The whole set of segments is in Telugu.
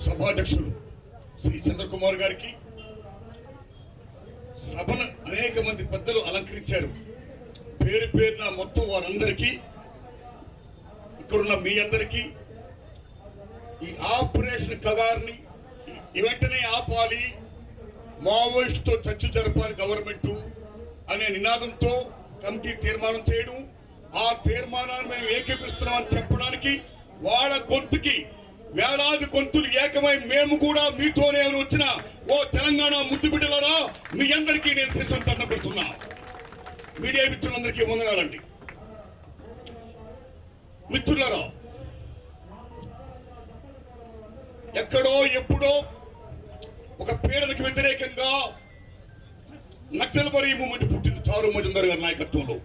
సభాధ్యక్షులు శ్రీ చంద్రకుమార్ గారికి సభను అనేక మంది పెద్దలు అలంకరించారు. పేరు పేరున మొత్తం వారందరికీ ఇక్కడున్న మీ అందరికీ ఈ ఆపరేషన్ కగారిని ఈ వెంటనే ఆపాలి మావోయిస్టుతో చర్చ జరపాలి గవర్నమెంట్ అనే నినాదంతో కమిటీ తీర్మానం చేయడం ఆ తీర్మానాన్ని మేము ఏకీపిస్తున్నామని చెప్పడానికి వాళ్ళ గొంతుకి వేలాది గొంతులు ఏకమై మేము కూడా మీతోనే అని వచ్చిన ఓ తెలంగాణ ముద్దు బిడ్డలరా మీ అందరికీ నేను శిక్షణ దండం పెడుతున్నా. మీడియా మిత్రులందరికీ వందనాలండి. మిత్రులరా ఎక్కడో ఎప్పుడో ఒక పీడనకు వ్యతిరేకంగా నక్సల్బరీ మూమెంట్ పుట్టింది చారు మజుందర్ గారి నాయకత్వంలో.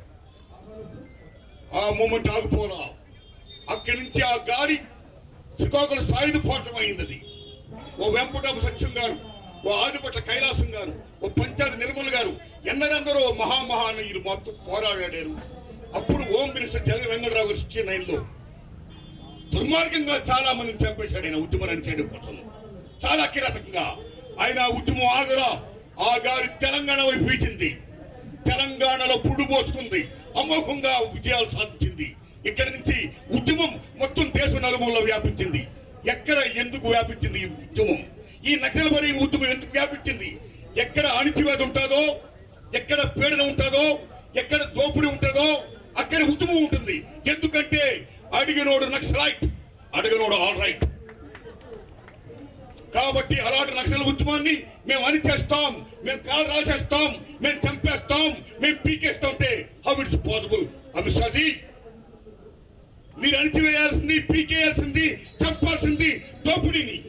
ఆ మూమెంట్ ఆగిపోలా అక్కడి నుంచి ఆ గాలి శ్రీకాకుళం సాయుధ పోరాటం అయింది అది. ఓ వెంపటాపు సత్యం గారు ఓ ఆదిపట్ల కైలాసం గారు ఓ పంచాయతీ నిర్మల్ గారు ఎందరెందరో మహామహానీయులు మొత్తం పోరాడారు అప్పుడు హోమ్ మినిస్టర్ జగన్ వెంకటరావు గారు నైన్లో దుర్మార్గంగా చాలా మందిని చంపేశాడు ఆయన ఉద్యమాన్ని చేయడం కోసం. చాలా కిరాతకంగా ఆయన ఉద్యమం ఆగరా ఆ గాలి తెలంగాణ వైపు వీచింది. తెలంగాణలో పుడు పోసుకుంది అమోఘంగా విజయాలు సాధించింది ఇక్కడి నుంచి ఉద్యమం మొత్తం దేశం నలుమూలలో వ్యాపించింది. ఎక్కడ ఎందుకు వ్యాపించింది ఈ ఉద్యమం? ఈ నక్సల్బరీ ఉద్యమం ఎందుకు వ్యాపించింది? ఎక్కడ అణిచివేత ఉంటుందో ఎక్కడ పీడన ఉంటుందో ఎక్కడ దోపిడీ ఉంటుందో అక్కడ ఉద్యమం ఉంటుంది. ఎందుకంటే అడిగినోడు నక్సలైట్ అడిగినోడు ఆల్ రైట్. కాబట్టి అలాంటి నక్సల ఉద్యమాన్ని మేము అణిచేస్తాం మేము కాలు రాసేస్తాం మేము చంపేస్తాం మేము పీకేస్తాం అంటే how it's possible Amit Shahji మీరు అణిచివేయాల్సింది పీకేయాల్సింది చంపాల్సింది దోపిడీని.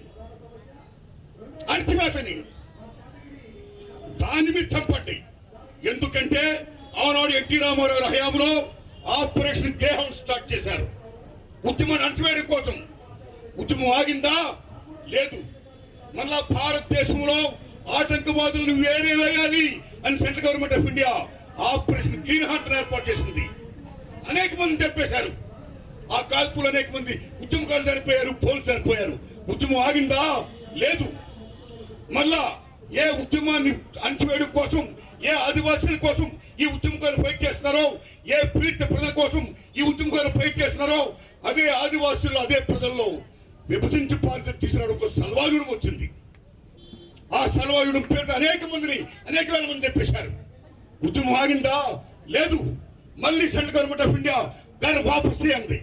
అణిచివేసని దాన్ని మీరు చంపండి. ఎందుకంటే ఆనాడు ఎన్టీ రామారావు హయాంలో ఆపరేషన్ గ్రేహం స్టార్ట్ చేశారు. ఉద్యమాన్ని అణచివేయడం కోసం. ఉద్యమం ఆగిందా? లేదు. మళ్ళా భారతదేశంలో ఆటంకవాదులను వేరే వేయాలి అని central government of India operation green hunt ఏర్పాటు చేసింది. అనేక మంది చెప్పేశారు ఆ కాల్పులు అనేక మంది ఉద్యమకారులు చనిపోయారు పోలీసులు చనిపోయారు. ఉద్యమం ఆగిందా? లేదు. మళ్ళా ఏ ఉద్యమాన్ని అణచివేయడం కోసం ఏ ఆదివాసీల కోసం ఈ ఉద్యమకారులు ఫైట్ చేస్తున్నారో ఏ పీడిత ప్రజల కోసం ఈ ఉద్యమకారులు ఫైట్ చేస్తున్నారో అదే ఆదివాసులు అదే ప్రజల్లో విభజించి పాలిత తీసుకురావడం ఒక సల్వాయుడం వచ్చింది. ఆ సల్వాయుడం పేట అనేక మందిని అనేక వేల మంది చెప్పేశారు ఉద్యమం ఆగిందా? లేదు. మళ్ళీ సెంట్రల్ గవర్నమెంట్ ఆఫ్ ఇండియా దాన్ని వాపస్ చేయండి.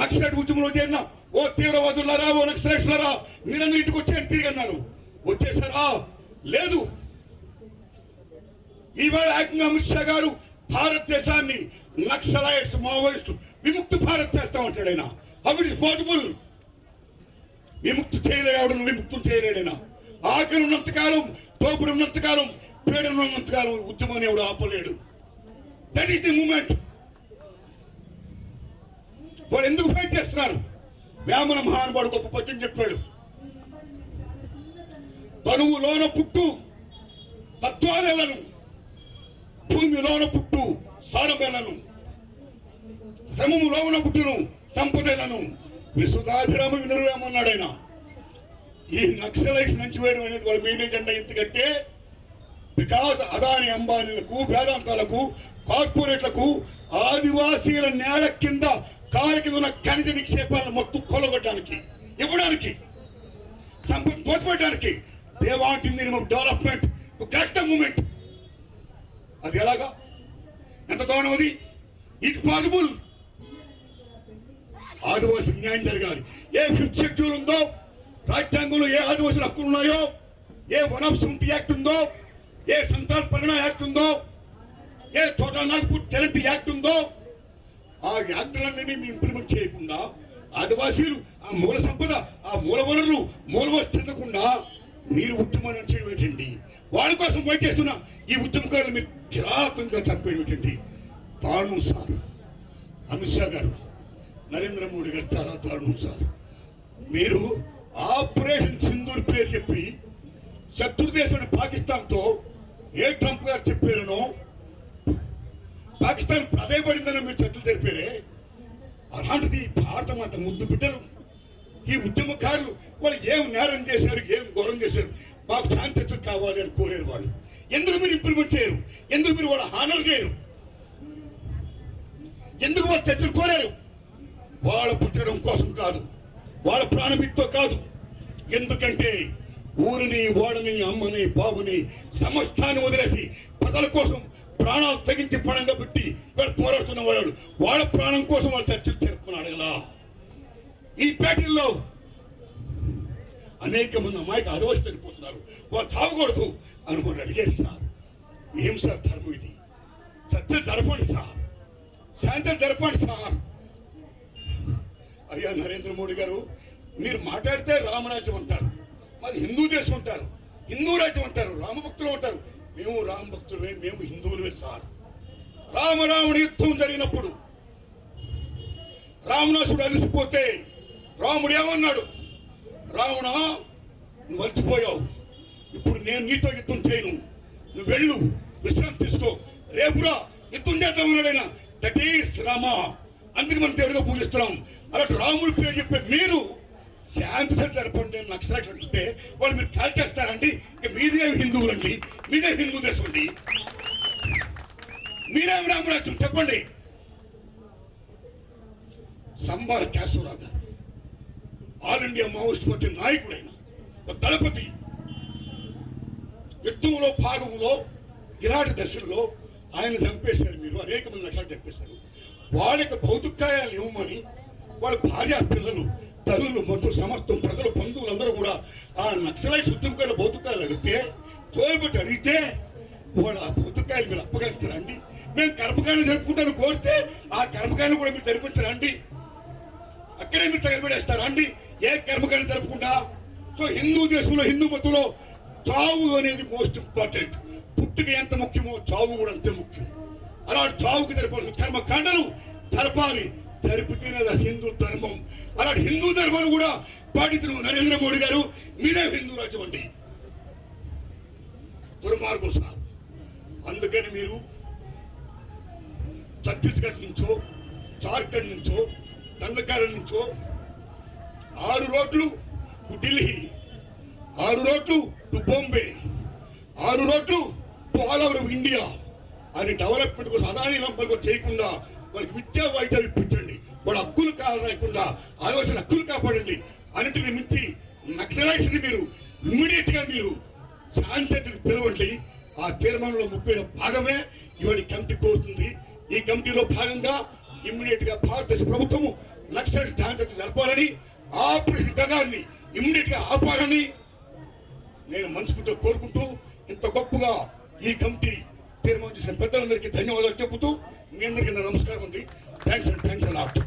నక్సలైట్ ఉద్యమంలో చేరిన ఓ తీవ్రవాదులారా ఓ నక్సలైట్లరా మీరన్నా ఇంటికి వచ్చాయని తిరిగి అన్నారు. వచ్చేసారా? లేదు. ఈవేళ ఏకంగా అమిత్ షా గారు భారతదేశాన్ని నక్సలైట్స్ మావోయిస్ట్ విముక్తి భారత్ చేస్తామంటాడు ఆయన హౌ ఇట్ ఇస్ పాసిబుల్ విముక్తి చేయలేడు విముక్తం చేయలేడైనా. ఆకలి ఉన్నంతకాలం దోపుడు ఉన్నంతకాలం పీడన ఉన్నంతకాలం ఉద్యమాన్ని ఎవడు ఆపలేడు. దట్ ఈస్ ది మూమెంట్ వాళ్ళు ఎందుకు ఫైట్ చేస్తున్నారు? వేమన మహానుభావుడు గొప్ప పద్యం చెప్పాడు. తనువులోన పుట్టు తత్వాలను భూమిలోన పుట్టు సారమేలను. శ్రమములోన పుట్టును సంపదలను. విశ్వదాభిరామ వినురవేమన్నాడు ఆయన. ఈ నక్సలైట్స్ నుంచి వేయడం అనేది వాళ్ళ మెయిన్ ఎజెండా ఎందుకంటే బికాస్ అదాని అంబానీలకు వేదాంతాలకు కార్పొరేట్లకు ఆదివాసీల నేల కింద కాలు కింద ఉన్న ఖనిజ నిక్షేపాలను మొత్తం కొలగొట్టడానికి ఇవ్వడానికి సంపద దోచిపెట్టడానికి they want development correct moment అది ఎలాగా? ఎంత దారుణం అది? ఇట్ పాసిబుల్ ఆదివాసి న్యాయం జరగాలి. ఏ ఫిఫ్త్ షెడ్యూల్ ఉందో రాజ్యాంగంలో ఏ ఆదివాసుల హక్కులు ఉన్నాయో ఏ వన్ ఆఫ్ సెవెంటీ యాక్ట్ ఉందో ఏ సంతాల్ పరిణా యాక్ట్ ఉందో ఏ చోటా నాగపూర్ టెనెంట్ యాక్ట్ ఉందో ఆ యాక్టులన్నీ మీ ఇంప్లిమెంట్ చేయకుండా ఆదివాసీలు ఆ మూల సంపద ఆ మూల వనరులు మూల చెందకుండా మీరు ఉద్యమం చేయడం ఏంటండి వాళ్ళ కోసం ఫైట్ చేస్తున్న ఈ ఉద్యమకారులు మీరు కిరాతంగా చంపేయడం ఏంటండి దారుణం సార్. అమిత్ షా గారు నరేంద్ర మోడీ గారు చాలా దారుణం సార్. మీరు ఆపరేషన్ సింధూర్ పేరు చెప్పి శత్రు దేశం పాకిస్తాన్తో ఏ ట్రంప్ గారు చెప్పారనో పాకిస్తాన్ ప్రాధాయపడిందని మీరు చెట్లు తెరిపారే అలాంటిది భారతం అంత ముద్దు బిడ్డలు. ఈ ఉద్యమకారులు వాళ్ళు ఏం నేరం చేశారు ఏం ఘోరం చేశారు మాకు శాంతిత్వం కావాలి అని కోరారు వాళ్ళు. ఎందుకు మీరు ఇంప్లిమెంట్ చేయరు? ఎందుకు మీరు వాళ్ళ హానర్ చేయరు? ఎందుకు వాళ్ళు చర్చలు కోరారు? వాళ్ళ పుట్టడం కోసం కాదు వాళ్ళ ప్రాణమిత్తో కాదు. ఎందుకంటే ఊరిని ఓడని అమ్మని బాబుని సమస్తాన్ని వదిలేసి ప్రజల కోసం ప్రాణాలు తగించి పణంగా పెట్టి వాళ్ళు పోరాడుతున్న వాళ్ళు వాళ్ళ ప్రాణం కోసం వాళ్ళు చర్చలు జరుపుకున్నాడు కదా. ఈ పేటల్లో అనేక మంది అమ్మాయికి అదవసి చనిపోతున్నారు వాళ్ళు చావకూడదు అని వాళ్ళు అడిగారు సార్. ఏం సార్ ధర్మం ఇది? చర్చలు జరపండి సార్. సాయంత్రం జరపండి సార్. అయ్యా నరేంద్ర మోడీ గారు మీరు మాట్లాడితే రామరాజ్యం అంటారు. మరి హిందూ దేశం అంటారు. హిందూ రాజ్యం అంటారు. రామభక్తులు అంటారు. మేము రామ భక్తులమే మేము హిందువులమే సార్. రామరాముడి యుద్ధం జరిగినప్పుడు రావణాసుడు అలిసిపోతే రాముడు ఏమన్నాడు? రావణ నువ్వు మర్చిపోయావు ఇప్పుడు నేను నీతో యుద్ధం చేయను. నువ్వు వెళ్ళు విశ్రాంతి తీసుకో. రేపురా యుద్ధం చేద్దామన్నాడు ఆయన దట్ ఈస్ రామ అందుకు మనం దేవుడిగా పూజిస్తున్నాం. అలాంటి రాముడి పేరు చెప్పే మీరు శాంతి జరపండి నక్సలైట్లు ఉంటే వాళ్ళు మీరు కాల్ చేస్తారండి. ఇక మీదే హిందువులండి మీదే హిందూ దేశం అండి. మీరేం రామరాజ్యం చెప్పండి. సంబార కేశవరావు గారు ఆల్ ఇండియా మావోయిస్ట్ పార్టీ నాయకుడైన ఒక దళపతి యుద్ధంలో భాగంలో ఇలాంటి దశల్లో ఆయన చంపేశారు మీరు. అనేక మంది లక్షలు చంపేశారు. వాళ్ళ యొక్క భౌతికాయాలు ఇవ్వమని వాళ్ళ భార్య పిల్లలు తల్లులు మొత్తం సమస్తం ప్రజలు బంధువులందరూ కూడా ఆ నక్సలైట్ ఉద్యమకాల భౌతికాయాలు అడిగితే తోలుబెట్టి అడిగితే వాళ్ళ ఆ భౌతికాయాలు మీరు అప్పగించరండి. మేము కర్మకాయలు జరుపుకుంటాను కోరితే ఆ కర్మకాయలు కూడా మీరు జరిపించరండి. అక్కడే మీరు తగలబెడేస్తారా అండి ఏ కర్మకాయలు జరపకుండా? సో హిందూ దేశంలో హిందూ మతంలో చావు అనేది మోస్ట్ ఇంపార్టెంట్ పుట్టుక ఎంత ముఖ్యమో చావు కూడా అంతే ముఖ్యం. అలాంటి చావుకి జరపాల్సిన కర్మకాండలు జరపాలి. నడిపితేనే అది హిందూ ధర్మం. అలాంటి హిందూ ధర్మాన్ని కూడా పాటించిన నరేంద్ర మోడీ గారు మీరే హిందూ రాజ్యం అండి. దుర్మార్గం సార్. అందుకని మీరు ఛత్తీస్గఢ్ నుంచో జార్ఖండ్ నుంచో దండకారం నుంచో ఆరు రోడ్లు టు ఢిల్లీ ఆరు రోడ్లు టు బాంబే ఆరు రోడ్లు టు ఆల్ ఓవర్ ఇండియా అని డెవలప్మెంట్ కోసం అదాని నంబర్కు చేయకుండా వాళ్ళకి విద్యా వైద్యాలు లేకుండా ఆలోచన హక్కులు కాపాడండి అన్నింటిని మించి నక్సలైట్స్ని మీరు ఇమ్మీడియట్గా మీరు శాంతికి పిలవండి. ఆ తీర్మానంలో ముఖ్యమైన భాగమే ఇవాళ కమిటీ కోరుతుంది. ఈ కమిటీలో భాగంగా ఇమ్మీడియట్గా భారతదేశ ప్రభుత్వము నక్సల్ శాంతి జరపాలని ఆపరేషన్ గగాన్ని ఇమ్మీడియట్గా ఆపాలని నేను మనసుతో కోరుకుంటూ ఇంత గొప్పగా ఈ కమిటీ తీర్మానం చేసిన పెద్దలందరికీ ధన్యవాదాలు చెబుతూ మీ అందరికీ నా నమస్కారం అండి. Thanks and thanks a lot.